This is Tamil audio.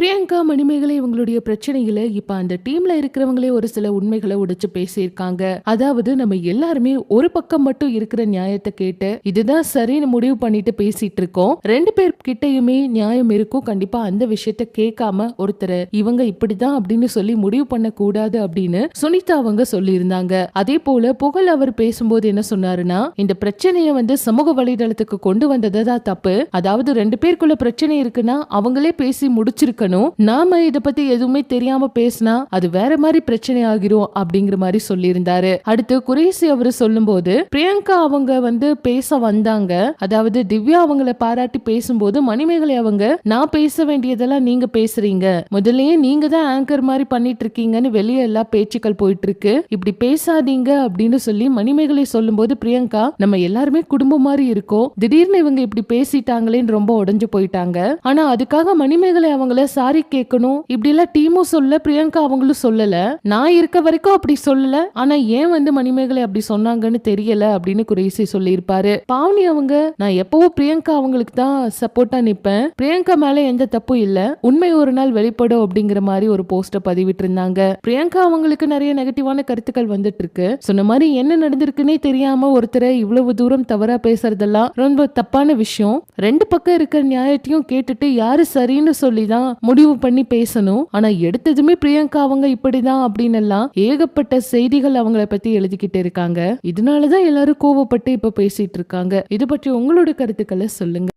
பிரியங்கா மணிமேகலை இவங்களுடைய பிரச்சனையில இப்ப அந்த டீம்ல இருக்கிறவங்களே ஒரு சில உண்மைகளை உடைச்சு பேசியிருக்காங்க. அதாவது நம்ம எல்லாருமே ஒரு பக்கம் மட்டும் இருக்கிற நியாயத்தை கேட்டு இதுதான் சரின்னு முடிவு பண்ணிட்டு பேசிட்டு இருக்கோம். ரெண்டு பேர் கிட்டயுமே நியாயம் இருக்கும். கண்டிப்பா அந்த விஷயத்த கேட்காம ஒருத்தர் இவங்க இப்படிதான் அப்படின்னு சொல்லி முடிவு பண்ண கூடாது அப்படின்னு சுனிதா அவங்க சொல்லியிருந்தாங்க. அதே போல புகழ் அவர் பேசும்போது என்ன சொன்னாருன்னா இந்த பிரச்சனையை வந்து சமூக வலைதளத்துக்கு கொண்டு வந்தது தான் தப்பு. அதாவது ரெண்டு பேருக்குள்ள பிரச்சனை இருக்குன்னா அவங்களே பேசி முடிச்சிருக்கணும். நாம இத பத்தி எதுவுமே தெரியாம பேசினா அது வேற மாதிரி பிரச்சனை ஆகிரும் அப்படிங்கிற மாதிரி சொல்லியிருந்தாரு. அடுத்து குரேசி அவர் சொல்லும்போது பிரியங்கா அவங்க வந்து பேச வந்தாங்க. அதாவது திவ்யா அவங்கள பாராட்டி பேசும்போது மணிமேகலை அவங்க நான் பேச வேண்டியதெல்லாம் நீங்க பேசுறீங்க. முதல்லயே நீங்க தான் ஆங்கர் மாதிரி பண்ணிட்டு இருக்கீங்கன்னு வெளியே எல்லா பேச்சுக்கள் போயிட்டு இருக்கு இப்படி பேசாதீங்க அப்படின்னு சொல்லி மணிமேகலை சொல்லும்போது பிரியங்கா நம்ம எல்லாருமே குடும்பம் மாதிரி இருக்கோம். திடீர்னு இவங்க இப்படி பேசிட்டாங்களேன்னு ரொம்ப உடஞ்சு போயிட்டாங்க. ஆனா அதுக்காக மணிமேகலை அவங்கள சாரி கேட்கணும் இப்படி எல்லாம் டீமும் சொல்ல பிரியங்கா அவங்களும் சொல்லல. நான் இருக்க வரைக்கும் அப்படி சொல்லல. ஆனா ஏன் வந்து மணிமேகலை அப்படி சொன்னாங்கன்னு தெரியல அப்படின்னு குறைசி சொல்லியிருப்பாரு. பாவனி அவங்க நான் எப்பவும் பிரியங்கா அவங்களுக்கு தான் சப்போர்ட்டா நிப்பேன். பிரியங்கா மேல எந்த தப்பும் இல்ல. உண்மை ஒரு நாள் வெளிப்படும் அப்படிங்கிற மாதிரி ஒரு போஸ்ட பதிவிட்டு இருந்தாங்க பிரியங்கா அவங்களுக்கு நிறைய நெகட்டிவான கருத்துக்கள் வந்துட்டு இருக்கு சொன்ன மாதிரி என்ன நடந்திருக்குன்னே தெரியாம ஒருத்தரை இவ்வளவு தூரம் தவறா பேசுறதெல்லாம் ரொம்ப தப்பான விஷயம். ரெண்டு பக்கம் இருக்கிற நியாயத்தையும் கேட்டுட்டு யாரு சரின்னு சொல்லி தான் முடிவு பண்ணி பேசணும். ஆனா எடுத்ததுமே பிரியங்கா அவங்க இப்படிதான் அப்படின்னு எல்லாம் ஏகப்பட்ட செய்திகள் அவங்கள பத்தி எழுதிக்கிட்டு இருக்காங்க. இதனாலதான் எல்லாரும் கோவப்பட்டு இப்ப பேசிட்டு இருக்காங்க. இது பற்றி உங்களோட கருத்துக்களை சொல்லுங்க.